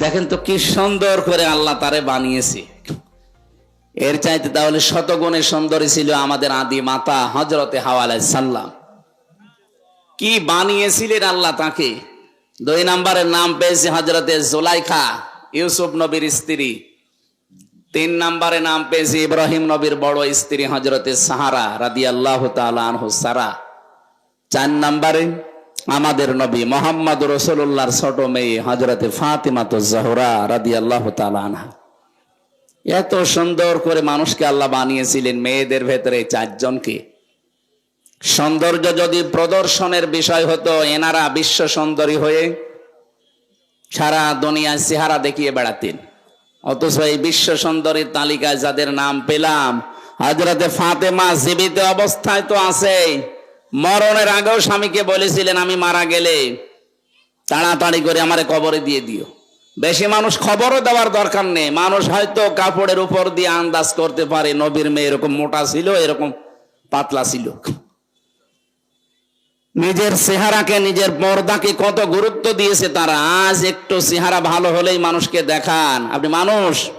দেখেন তো কি সুন্দর করে আল্লাহ তারে বানিয়েছে। এর চাইতে তাহলে শতগুণে সুন্দরী ছিল আমাদের আদি মাতা হজরতে হাওয়ালাই সাল্লাম কি বানিয়েছিলেন আল্লাহ তাকে? দুই নম্বরের নাম পেয়েছে হজরতে জোলাইখা, ইউসুফ নবীর স্ত্রী। তিন নম্বরে নাম পেয়েছে ইব্রাহিম নবীর বড় স্ত্রী হজরতে সাহারা রাদি আল্লাহ আনহু সারা। চার নম্বরে আমাদের নবী মোহাম্মদ রসুল্লাহর ছোট মেয়ে হজরতে ফাতিমাত জাহরা রাদি আল্লাহ আনহা। এত সুন্দর করে মানুষকে আল্লাহ বানিয়েছিলেন মেয়েদের ভেতরে চারজনকে। সৌন্দর্য যদি প্রদর্শনের বিষয় হতো, এনারা বিশ্ব সুন্দরী হয়ে সারা দুনিয়ায় চেহারা দেখিয়ে বেড়াতেন। অথচ এই বিশ্ব সুন্দরীর তালিকায় যাদের নাম পেলাম হাজরতে ফাতেমা জীবিত অবস্থায় তো আছে। মরণের আগেও স্বামীকে বলেছিলেন, আমি মারা গেলে তাড়াতাড়ি করে আমারে কবরে দিয়ে দিও। বেশি মানুষ খবরও দেওয়ার দরকার নেই। মানুষ হয়তো কাপড়ের উপর দিয়ে আন্দাজ করতে পারে, নবীর মেয়ে এরকম মোটা ছিল, এরকম পাতলা ছিল। নিজের চেহারাকে, নিজের পর্দাকে কত গুরুত্ব দিয়েছে তারা। আজ একটু চেহারা ভালো হলেই মানুষকে দেখান। আপনি মানুষ?